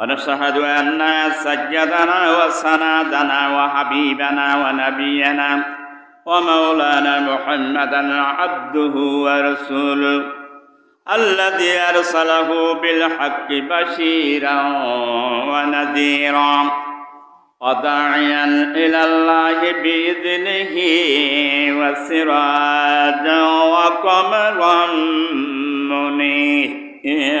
ونشهد أن سيدنا وسندنا وحبيبنا ونبينا ومولانا محمدا عبده ورسوله الذي أرسله بالحق بشيرا ونذيرا وداعيا إلى الله بإذنه وسراجا وقمرا منيرا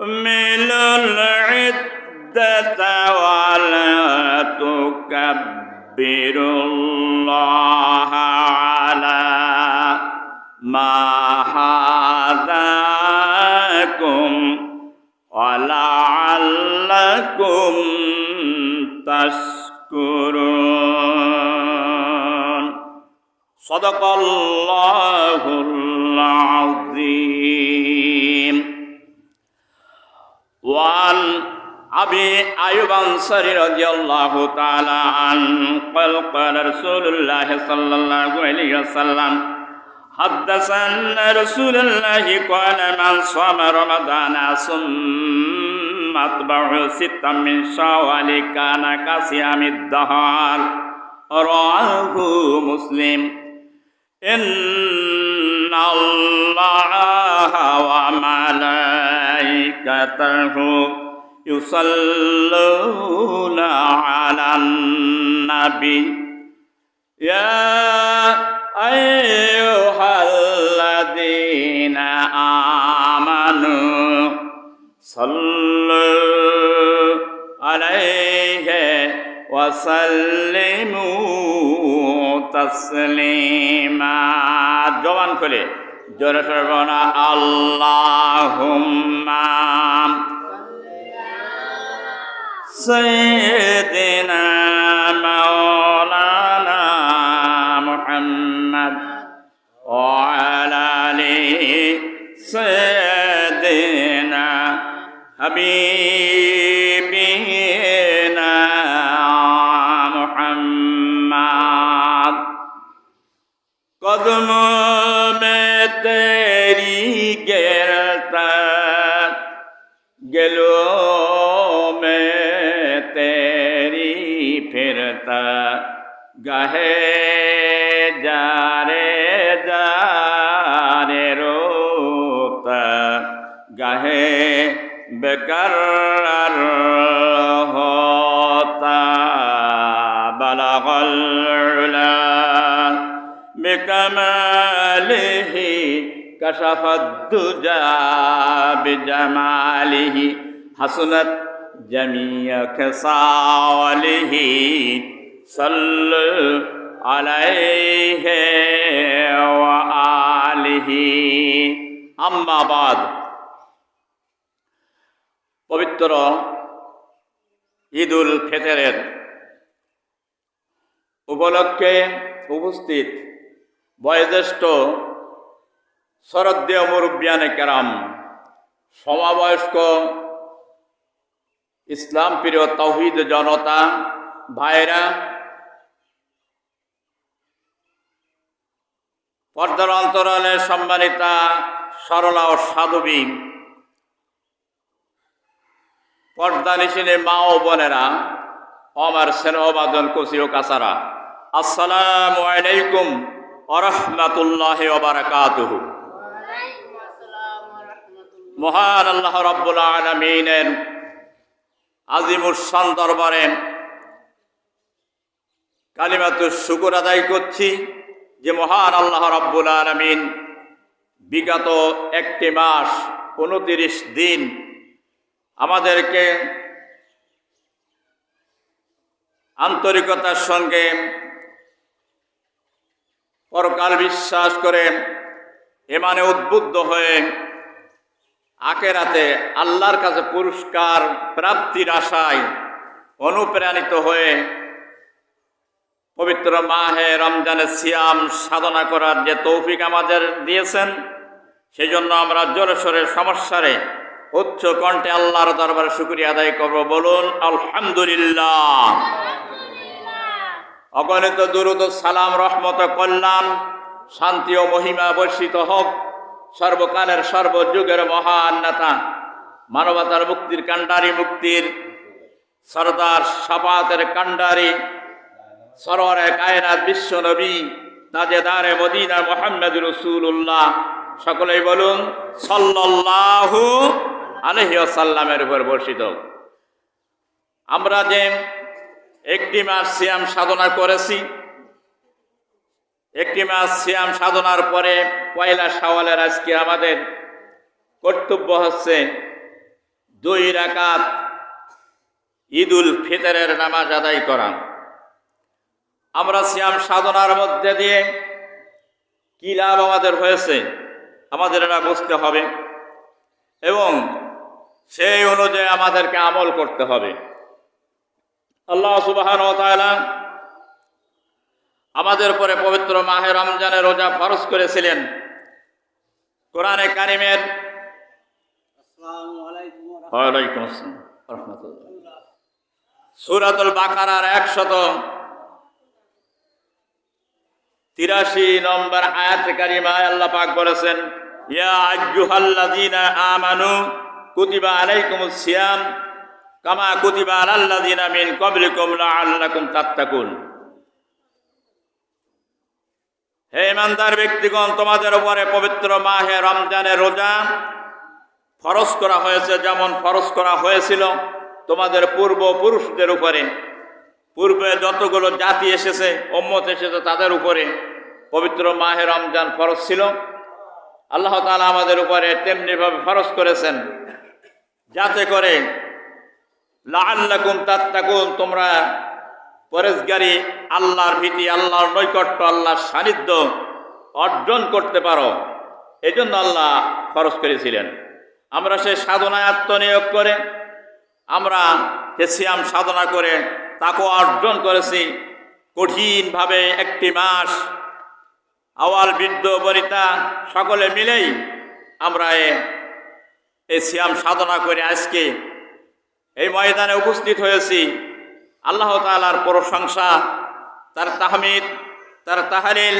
ولتكملوا العدة ولا تكبروا الله على ما هداكم ولعلكم تشكرون صدق الله العظيم وعن أبي أيوب أنصاري رضي الله تعالى عنه قال قال رسول الله صلى الله عليه وسلم حدث أن رسول الله قال من صام رمضان ثم أتبعه ستا من شوال كان كصيام الدهر رواه مسلم إن الله وملائكته ملائكته يصلون على النبي يا أيها الذين آمنوا صلوا عليه وسلموا تسليما جوان খুলে জোরে সর্বনা আল্লাহ সৈদিনা মৌলানা মোহাম্মদ ওয়ালালি সৈদিনা হবি গেলো মে তেরি ফেরতা গাহে যারে যারে রোতা গাহে বেকার হতা বালাগল কশহদ্দুজা বিজামালিহি হাসুনত জামিয়া খসালিহি সাল্লু আলিহি আম্মাবাদ পবিত্র ঈদুল ফেতরের উপলক্ষে উপস্থিত বয়োজ্যেষ্ঠ শরদ্দীয় মুরব্বিয়ানে কেরাম। সমাবয়স্ক ইসলাম প্রিয় তৌহিদ জনতা ভাইরা পর্দার অন্তরালে সম্মানিতা সরলা ও সাধবী, পর্দা নিশিনে মা ও বোনেরা আমার স্নেহবাদন কচি ও কাছারা। আসসালামু আলাইকুম আরহামাতুল্লাহ ওবারাকাতুহু ওয়ালাইকুম আসসালাম ওয়া রাহমাতুল্লাহ মহান আল্লাহ রব্বুল আলমিনের আজিমুসান দরবারে কালিমাতু শুকুর আদায় করছি যে মহান আল্লাহ রাব্বুল আলমিন বিগত একটি মাস উনতিরিশ দিন আমাদেরকে আন্তরিকতার সঙ্গে পরকাল বিশ্বাস করে এমানে উদ্বুদ্ধ হয়ে আকেরাতে আল্লাহর কাছে পুরস্কার প্রাপ্তির আশায় অনুপ্রাণিত হয়ে পবিত্র মাহে রমজানের সিয়াম সাধনা করার যে তৌফিক আমাদের দিয়েছেন সেই জন্য আমরা জোরে সোরে সমস্যারে উচ্চ কণ্ঠে আল্লাহর দরবারে শুক্রিয়া আদায় করব। বলুন আলহামদুলিল্লাহ। অগণিত দুরুদ সালাম রহমত কল্যাণ শান্তি ও মহিমা বর্ষিত হোক। সর্বকালের সর্বযুগের মহান নেতা, মানবতার মুক্তির কাণ্ডারি মুক্তির সরদার সাপাতের কাণ্ডারি, সরোয়ারে কায়নাত বিশ্ব নবী, তাজেদারে মদিনা মোহাম্মদ রসুল্লাহ সকলেই বলুন সাল্লাল্লাহু আলহি সাল্লামের উপর বর্ষিত। আমরা যে একটি মাস সিয়াম সাধনা করেছি একটি মাস সিয়াম সাধনার পরে পয়লা শাওয়ালের আজকে আমাদের কর্তব্য হচ্ছে দুই রাকাত ঈদুল ফিতরের নামাজ আদায় করা। আমরা সিয়াম সাধনার মধ্যে দিয়ে কী লাভ আমাদের হয়েছে আমাদের এটা বুঝতে হবে এবং সেই অনুযায়ী আমাদেরকে আমল করতে হবে। আল্লাহ তাআলা আমাদের উপরে পবিত্র মাহে রমজানের রোজা ফরজ করেছিলেন। কোরআনে কারিমের সুরাতুল বাকারার একশত তিরাশি নম্বর আয়াত কারিমায় আল্লাহ পাক বলেছেন, ইয়া আজ্জুহাল্লাযীনা আমানু কুতিবা আলাইকুমুস সিয়াম কামা কুতিবা আলাল্লাযীনা মিন ক্বাবলিকুম লাআল্লাকুম তাত্তাকুন। হে ইমানদার ব্যক্তিগণ, তোমাদের উপরে পবিত্র মাহে রমজানের রোজা ফরজ করা হয়েছে যেমন ফরজ করা হয়েছিল তোমাদের পূর্বপুরুষদের উপরে। পূর্বে যতগুলো জাতি এসেছে ওম্মত এসেছে, তাদের উপরে পবিত্র মাহে রমজান ফরজ ছিল। আল্লাহ তালা আমাদের উপরে তেমনিভাবে ফরজ করেছেন। যাতে করে লাল্লাকুম তাত্তাকুন, তোমরা পরেশগারি, আল্লাহর ভীতি, আল্লাহর নৈকট্য, আল্লাহর সান্নিধ্য অর্জন করতে পারো। এই জন্য আল্লাহ খরচ করেছিলেন। আমরা সে সাধনায় আত্মনিয়োগ করে, আমরা সে সিয়াম সাধনা করে, তাকে অর্জন করেছি। কঠিনভাবে একটি মাস, আওয়াল, বৃদ্ধ, বনিতা, সকলে মিলেই আমরা এ- সিয়াম সাধনা করে আজকে এই ময়দানে উপস্থিত হয়েছি। আল্লাহ তালার প্রশংসা, তার তাহমিদ, তার তাহারিল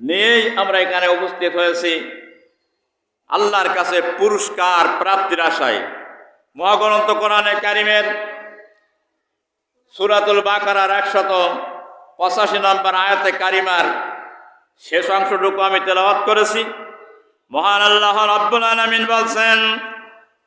নিয়েই আমরা এখানে উপস্থিত হয়েছি। আল্লাহর কাছে পুরস্কার, প্রাপ্তির আশায়। মহাগ্রন্থ কোরআনে কারিমের সুরাতুল বাকারার একশত পঁচাশি নম্বর আয়াতে কারিমার শেষ অংশটুকু আমি তেলাওয়াত করেছি। মহান আল্লাহ রব্বুল আলামিন বলছেন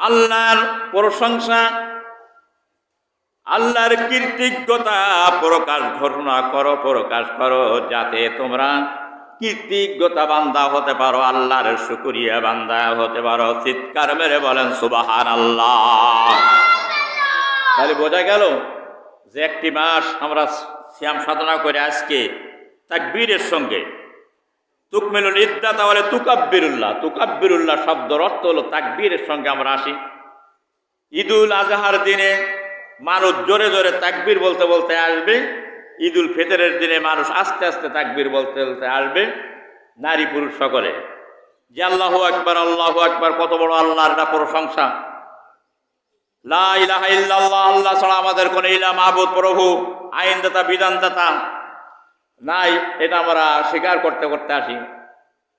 আল্লাহর প্রশংসা, আল্লাহর কীর্তিজ্ঞতা প্রকাশ ঘোষণা করো, প্রকাশ করো, যাতে তোমরা কীর্তিজ্ঞতা বান্দা হতে পারো, আল্লাহর শুকুরিয়া বান্দা হতে পারো। চিৎকার মেরে বলেন সুবাহান আল্লাহ তাহলে বোঝা গেল যে একটি মাস আমরা শ্যাম সাধনা করে আজকে তাকবীরের সঙ্গে তুকমিলুল ইদ্দা তাহলে তুকাব্বিরুল্লাহ। তুকাব্বিরুল্লাহ শব্দর অর্থ হলো তাকবীরের সঙ্গে আমরা আসি। ঈদুল আজহার দিনে মানুষ জোরে জোরে তাকবীর বলতে বলতে আসবে। ঈদুল ফিতরের দিনে মানুষ আস্তে আস্তে তাকবীর বলতে বলতে আসবে নারী পুরুষ সকলে। যে আল্লাহ আকবার আল্লাহ আকবার, কত বড় আল্লাহর একটা প্রশংসা। লা ইলাহা ইল্লাল্লাহ, আল্লাহ ছাড়া আমাদের কোন ইলা মাহবুদ প্রভু, আইনদাতা, বিধানদাতা নাই, এটা আমরা স্বীকার করতে করতে আসি।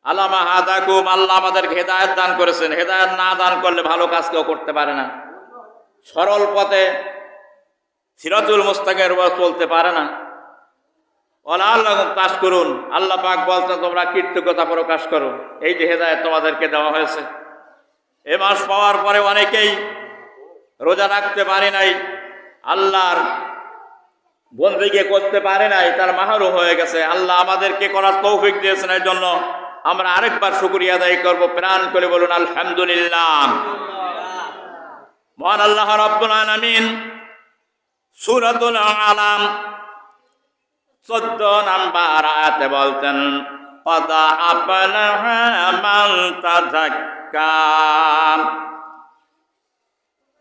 আল্লামা হাদাকুম আল্লাহ আমাদেরকে হেদায়ত দান করেছেন। হেদায়ত না দান করলে ভালো কাজ কেউ করতে পারে না। সরল পথে সিরাজুল মুস্তাকের উপর চলতে পারে না। আল্লাহ কাজ করুন আল্লাহ পাক বলছেন, তোমরা কৃতজ্ঞতা প্রকাশ করো। এই যে হেদায়ত তোমাদেরকে দেওয়া হয়েছে। এ মাস পাওয়ার পরে অনেকেই রোজা রাখতে পারে নাই। আল্লাহর বন্দিকে করতে পারে নাই, তার মাহারু হয়ে গেছে। আল্লাহ আমাদেরকে করার তৌফিক দিয়েছেন এর জন্য আমরা আরেকবার শুক্রিয়া আদায় করব। প্রাণ করে বলুন, আলহামদুলিল্লাহ। মহান আল্লাহ রব্বুল আলামিন সূরাতুল আলাম চোদ্দ নাম্বার আয়াতে বলতেন পদা আপলাহা মান তাযাক্কা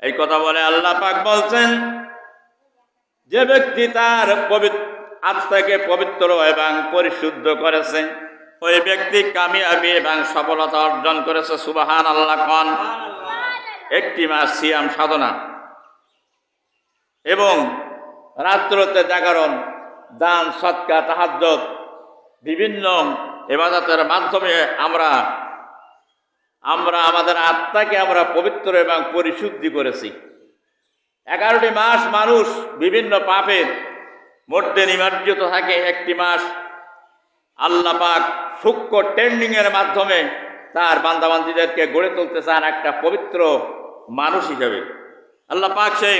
এই কথা বলে আল্লাহ পাক বলছেন যে ব্যক্তি তার পবিত্র আত্মাকে পবিত্র এবং পরিশুদ্ধ করেছে, ওই ব্যক্তি কামিয়াবি এবং সফলতা অর্জন করেছে সুবাহান আল্লাহ কন। একটি মাস সিয়াম সাধনা। এবং রাত্রতে জাগরণ, দান, সৎকা তাহাজ্জত বিভিন্ন এবাদতের মাধ্যমে আমরা আমরা আমাদের আত্মাকে আমরা পবিত্র এবং পরিশুদ্ধি করেছি। এগারোটি মাস মানুষ বিভিন্ন পাপের মধ্যে নিমার্জিত থাকে একটি মাস। আল্লাহ পাক সূক্ষ্ম ট্রেন্ডিং এর মাধ্যমে তার বান্দাবান্দিদেরকে গড়ে তুলতে চান একটা পবিত্র মানুষ হিসেবে। আল্লাহ পাক সেই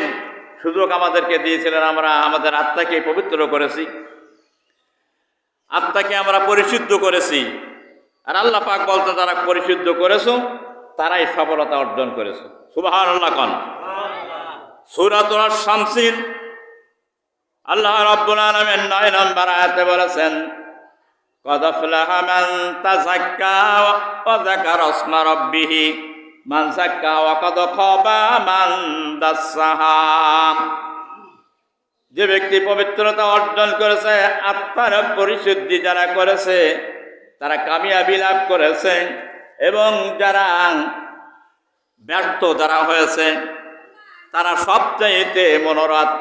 সুযোগ আমাদেরকে দিয়েছিলেন, আমরা আমাদের আত্মাকে পবিত্র করেছি। আত্মাকে আমরা পরিশুদ্ধ করেছি। আর আল্লাহ পাক বলতে তারা পরিশুদ্ধ করেছ, তারাই সফলতা অর্জন করেছে। সুবাহ আল্লাহ কন। সুরাতুল শামসিন আল্লাহ রাব্বুল আলামিন নয় নম্বর আয়াতে বলেছেন قد أفلح من تزكى وذكر اسم ربه من زكى وقد خاب من دسها যে ব্যক্তি পবিত্রতা অর্জন করেছে আত্মার পরিশুদ্ধি যারা করেছে তারা কামিয়াবি লাভ করেছে এবং যারা ব্যর্থ যারা হয়েছে তারা সবচাইতে মনোরাত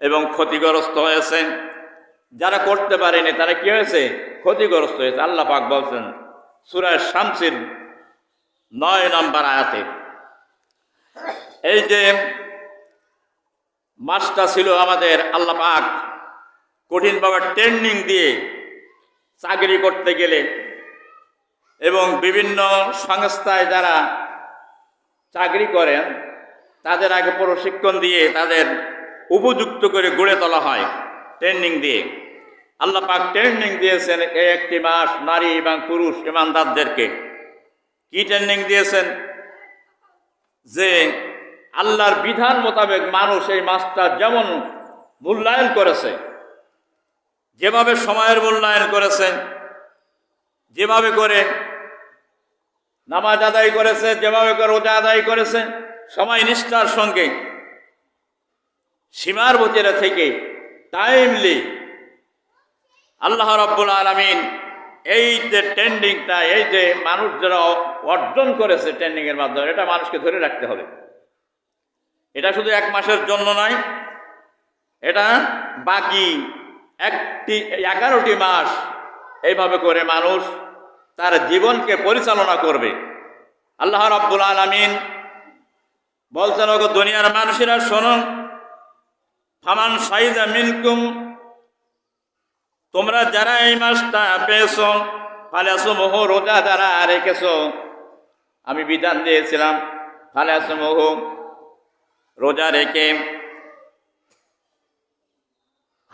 এবং ক্ষতিগ্রস্ত হয়েছে যারা করতে পারেনি, তারা কি হয়েছে? ক্ষতিগ্রস্ত হয়েছে। আল্লাহ পাক বলছেন সুরায় শামসির নয় নম্বর আয়াতে। এই যে মাসটা ছিল আমাদের আল্লাহ পাক কঠিনভাবে ট্রেনিং দিয়ে চাকরি করতে গেলে এবং বিভিন্ন সংস্থায় যারা চাকরি করেন তাদের আগে প্রশিক্ষণ দিয়ে তাদের উপযুক্ত করে গড়ে তোলা হয় ট্রেনিং দিয়ে। আল্লাহ পাক ট্রেনিং দিয়েছেন এই একটি মাস নারী এবং পুরুষ ইমানদারদেরকে। কি ট্রেনিং দিয়েছেন? যে আল্লাহর বিধান মোতাবেক মানুষ এই মাসটা যেমন মূল্যায়ন করেছে, যেভাবে সময়ের মূল্যায়ন করেছে, যেভাবে করে নামাজ আদায় করেছে, যেভাবে করে রোজা আদায় করেছে সময় নিষ্ঠার সঙ্গে সীমার ভিতরে থেকে টাইমলি আল্লাহ রব্বুল আলমিন এই যে ট্রেন্ডিংটা এই যে মানুষ যারা অর্জন করেছে ট্রেন্ডিংয়ের মাধ্যমে, এটা মানুষকে ধরে রাখতে হবে। এটা শুধু এক মাসের জন্য নয়, এটা বাকি একটি, এগারোটি মাস এইভাবে করে মানুষ তার জীবনকে পরিচালনা করবে। আল্লাহ রব্বুল আলমিন বলছেন ওগো দুনিয়ার মানুষেরা, শোনো। ফামান সাইদা মিনকুম। তোমরা যারা এই মাসটা পেয়েছ ফালে মোহ রোজা যারা রেখেছ, আমি বিধান দিয়েছিলাম ফালে মোহ রোজা রেখে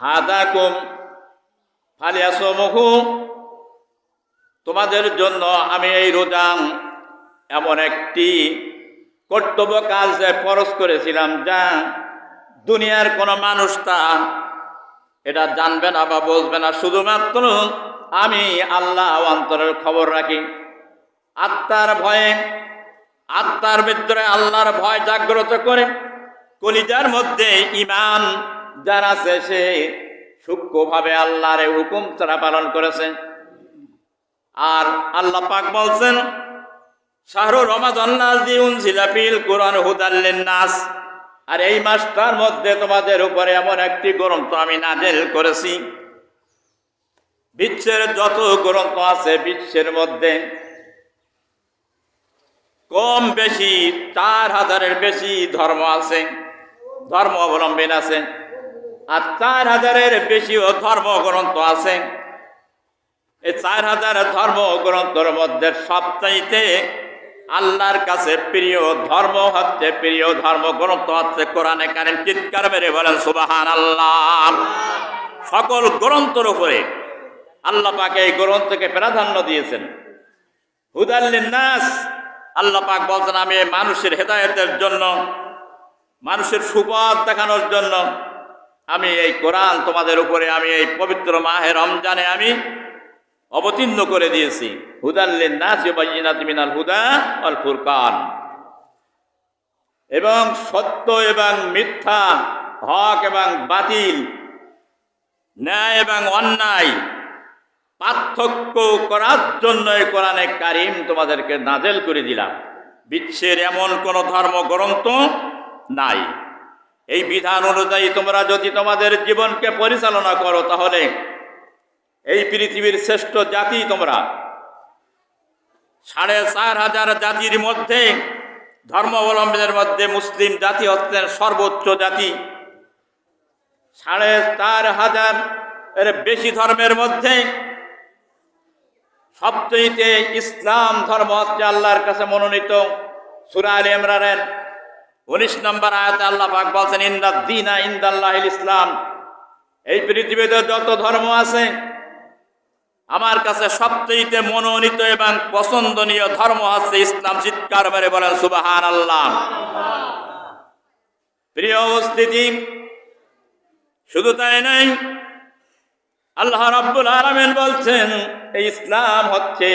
হাদা কুম ফালে মোহ তোমাদের জন্য আমি এই রোজা এমন একটি কর্তব্য কাজ ফরজ করেছিলাম, যা দুনিয়ার কোনো মানুষ তা এটা জানবে না বা বুঝবে না। শুধুমাত্র আমি আল্লাহ অন্তরের খবর রাখি। আত্মার ভয়ে, আত্মার ভিতরে আল্লাহর ভয় জাগ্রত করে কলিজার মধ্যে ইমান যার আছে, সে সূক্ষ্মভাবে আল্লাহর হুকুম তারা পালন করেছে। আর আল্লাহ পাক বলছেন শাহরু রমাদান নাজি উনজিলাপিল কোরআন হুদাল্লেন নাস আর এই মাসটার মধ্যে তোমাদের উপরে এমন একটি গ্রন্থ আমি নাজেল করেছি। বিশ্বের যত গ্রন্থ আছে বিশ্বের মধ্যে কম বেশি চার হাজারের বেশি ধর্ম আছে, ধর্ম অবলম্বন আছে। আর চার হাজারের বেশিও ধর্ম গ্রন্থ আছে। এই চার হাজার ধর্ম গ্রন্থের মধ্যে সবচাইতে আল্লাহর কাছে প্রিয় ধর্ম হচ্ছে, প্রিয় ধর্ম গ্রন্থ হচ্ছে কোরআনে কারিম চিৎকার মেরে বলেন সুবাহান আল্লাহ সকল গ্রন্থের উপরে আল্লাহ পাকে এই গ্রন্থকে প্রাধান্য দিয়েছেন। নাস আল্লাহ পাক বলছেন, আমি মানুষের হেদায়তের জন্য, মানুষের সুপথ দেখানোর জন্য, আমি এই কোরআন তোমাদের উপরে, আমি এই পবিত্র মাহে রমজানে আমি অবতীর্ণ করে দিয়েছি। হুদাল্লিন নাস ইউবাইয়িনাত মিনাল হুদা ওয়াল ফুরকান। এবং সত্য এবং মিথ্যা, হক এবং বাতিল, ন্যায় এবং অন্যায় পার্থক্য করার জন্য কোরআনে কারিম তোমাদেরকে নাজেল করে দিলাম। বিশ্বের এমন কোন ধর্মগ্রন্থ নাই। এই বিধান অনুযায়ী তোমরা যদি তোমাদের জীবনকে পরিচালনা করো তাহলে এই পৃথিবীর শ্রেষ্ঠ জাতি তোমরা। সাড়ে চার হাজার জাতির মধ্যে, ধর্মাবলম্বীদের মধ্যে মুসলিম জাতি হচ্ছেন সর্বোচ্চ জাতি। সাড়ে চার হাজার এর বেশি ধর্মের মধ্যে সবচেয়ে ইসলাম ধর্ম হচ্ছে আল্লাহর কাছে মনোনীত। সুরা আল ইমরানের উনিশ নম্বর আয়াতে আল্লাহ পাক বলছেন ইন্দা দিনা ইন্দাল্লাহ ইসলাম। এই পৃথিবীতে যত ধর্ম আছে আমার কাছে সবচেয়ে মনোনীত এবং পছন্দনীয় ধর্ম হচ্ছে ইসলাম। চিৎকার মেরে বলেন সুবাহান আল্লাহ প্রিয় উপস্থিতি, শুধু তাই নাই আল্লাহ রাব্বুল আলামিন বলছেন, এই ইসলাম হচ্ছে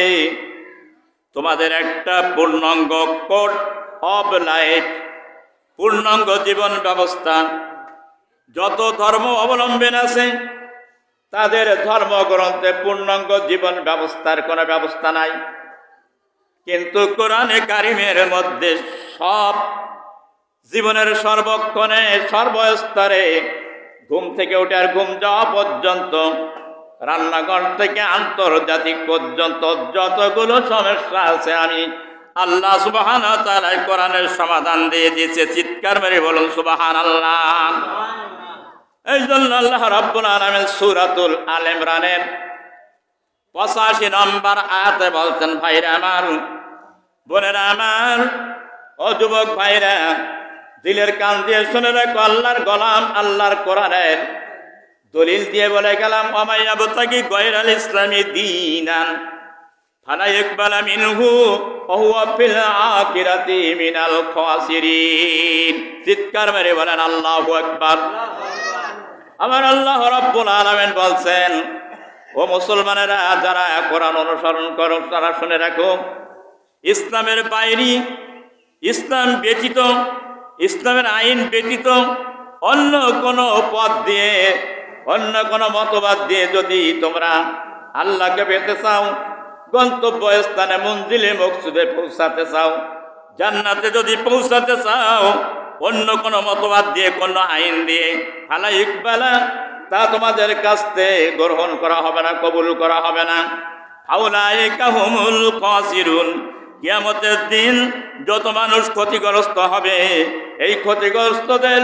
তোমাদের একটা পূর্ণাঙ্গ কোড অফ লাইফ, পূর্ণাঙ্গ জীবন ব্যবস্থা। যত ধর্ম অবলম্বন আছে তাদের ধর্মগ্রন্থে পূর্ণাঙ্গ জীবন ব্যবস্থার কোনো ব্যবস্থা নাই। কিন্তু কোরআনে কারিমের মধ্যে সব জীবনের সর্বক্ষণে, সর্বস্তরে ঘুম থেকে উঠে আর ঘুম যাওয়া পর্যন্ত, রান্নাঘর থেকে আন্তর্জাতিক পর্যন্ত যতগুলো সমস্যা আছে, আমি আল্লাহ সুবাহান কোরআনের সমাধান দিয়ে দিয়েছে। চিৎকার মেরে বলুন সুবাহান আল্লাহ এই জন্য আল্লাহ রাব্বুল আলামিন সূরাতুল আল ইমরানের 85 নম্বর আয়াতে বলছেন, ভাইরা আমার, বোনেরা আমার, ও যুবক ভাইরা, দিলের কান দিয়ে শুনে রাখো, আল্লাহর গোলাম, আল্লাহর কোরআনের দলিল দিয়ে বলে গেলাম আমাইয়া বতাকি গয়রাল ইসলামী দিনান, ফালা ইকবালা মিনহু, ওহুয়া ফিল আখিরাতি মিনাল খাসিরিন। চিৎকার মেরে বলেন, আল্লাহু আকবার। আমার আল্লাহ রাব্বুল আলামিন বলছেন, ও মুসলমানেরা, যারা কোরআন অনুসরণ করো, তারা শুনে রাখো, ইসলামের বাইরে ইসলাম ব্যতীত, ইসলামের আইন ব্যতীত অন্য কোনো পথ দিয়ে, অন্য কোনো মতবাদ দিয়ে যদি তোমরা আল্লাহকে পেতে চাও গন্তব্য স্থানে মঞ্জিলে মকসুদে পৌঁছাতে চাও, জান্নাতে যদি পৌঁছাতে চাও অন্য কোনো মতবাদ দিয়ে, কোনো আইন দিয়ে, ফালা ইকবালা, তা তোমাদের কাছ গ্রহণ করা হবে না, কবুল করা হবে না। কিয়ামতের দিন যত মানুষ ক্ষতিগ্রস্ত হবে, এই ক্ষতিগ্রস্তদের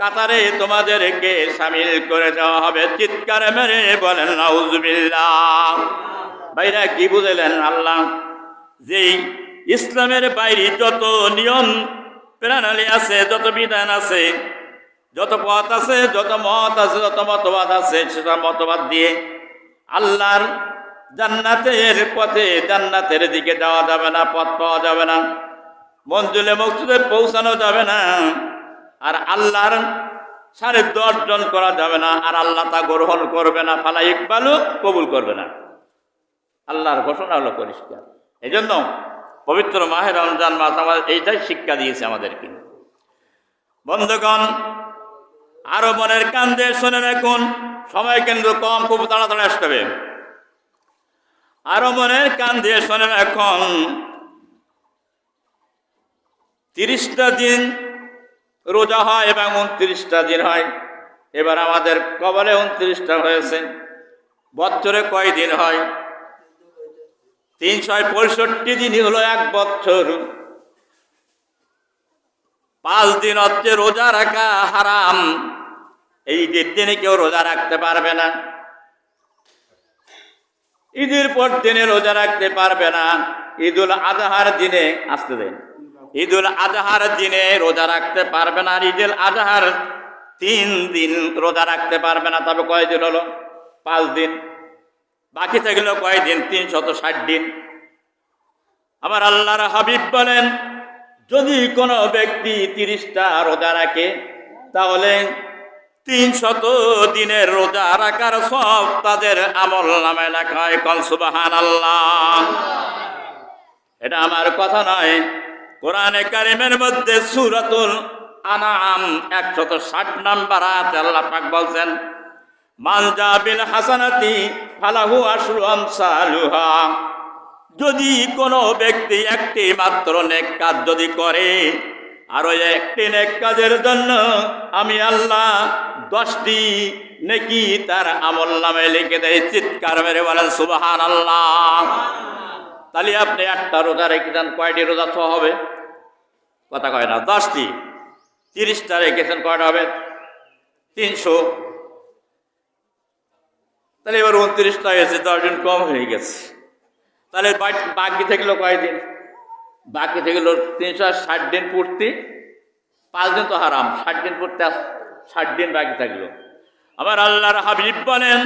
কাতারে তোমাদেরকে সামিল করে দেওয়া হবে। চিৎকারে মেরে বলেন, নাউজুবিল্লাহ। ভাইরা, কি বুঝলেন আল্লাহ? যেই ইসলামের বাইরে যত নিয়ম প্রণালী আছে, যত বিধান আছে, যত পথ আছে, যত মত আছে, যত মতবাদ আছে, সেটা মতবাদ দিয়ে আল্লাহর জান্নাতের পথে জান্নাতের দিকে যাওয়া যাবে না, পথ পাওয়া যাবে না, মঞ্জুলে মকসুদে পৌঁছানো যাবে না, আর আল্লাহর সান্নিধ্য অর্জন করা যাবে না, আর আল্লাহ তা গ্রহণ করবে না, ফালা ইকবালও কবুল করবে না। আল্লাহর ঘোষণা হলো পরিষ্কার। এই জন্য পবিত্র মাহে রমজান মাস আমাদের, এইটাই শিক্ষা দিয়েছে আমাদেরকে। বন্ধুগণ, আরও মনের কান্দে শুনে রাখুন, সময় কিন্তু কম, খুব তাড়াতাড়ি আসতে আরও মনের কান দিয়ে শোনেন এখন তিরিশটা দিন রোজা হয় এবং উনত্রিশটা দিন হয়। এবার আমাদের কবলে উনত্রিশটা হয়েছে, বছরে কয় দিন হয়? তিনশো পঁয়ষট্টি দিনই হলো এক বছর। পাঁচ দিন হচ্ছে রোজা রাখা হারাম। এই ঈদের দিনে কেউ রোজা রাখতে পারবে না। ঈদের পর দিনে রোজা রাখতে পারবে না। ঈদুল আজহার দিনে, আসতে দেন। ঈদুল আজহার দিনে রোজা রাখতে পারবে না। ঈদুল আজহার তিন দিন রোজা রাখতে পারবে না। তবে কয়দিন হলো? পাঁচ দিন। বাকি থাকল কয়দিন? তিনশত ষাট দিন। আমার আল্লাহর হাবিব বলেন, যদি কোনো ব্যক্তি তিরিশটা রোজা রাখে, তাহলে তিন শত দিনের রোজা রাখার সব তাদের আমল নামে লেখা হয় কনসুবাহান আল্লাহ এটা আমার কথা নয়। কোরআনে কারিমের মধ্যে সুরাতুল আনাম একশত ষাট নাম্বার আল্লাহ পাক বলছেন মানজা হাসানাতি ফালাহু আশরু আমসালুহা। যদি কোনো ব্যক্তি একটি মাত্র নেক কাজ যদি করে, আর ওই একটি নেক কাজের জন্য আমি আল্লাহ দশটি নেকি তার আমল নামে লিখে দেয় চিৎকার মেরে বলেন সুবাহান আল্লাহ তাহলে আপনি একটা রোজা রেখে দেন, কয়টি রোজা ছ হবে? কথা কয় না, দশটি। তিরিশটা রেখেছেন, কয়টা হবে? তিনশো। তাহলে এবার উনত্রিশটা হয়েছে দশ দিন কম হয়ে গেছে তাহলে বাকি- বাকি থাকলো কয়দিন বাকি থাকলো তিনশো ষাট দিন পূর্তি পাঁচ দিন তো হারাম ষাট দিন পূর্তি আস- ষাট দিন বাকি থাকলো আমার আল্লাহর হাবিব বলেন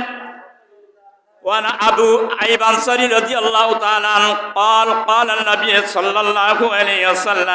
وعن أبو أيوب أنصاري رضي الله تعالى عنه قال قال النبي صلى الله عليه وسلم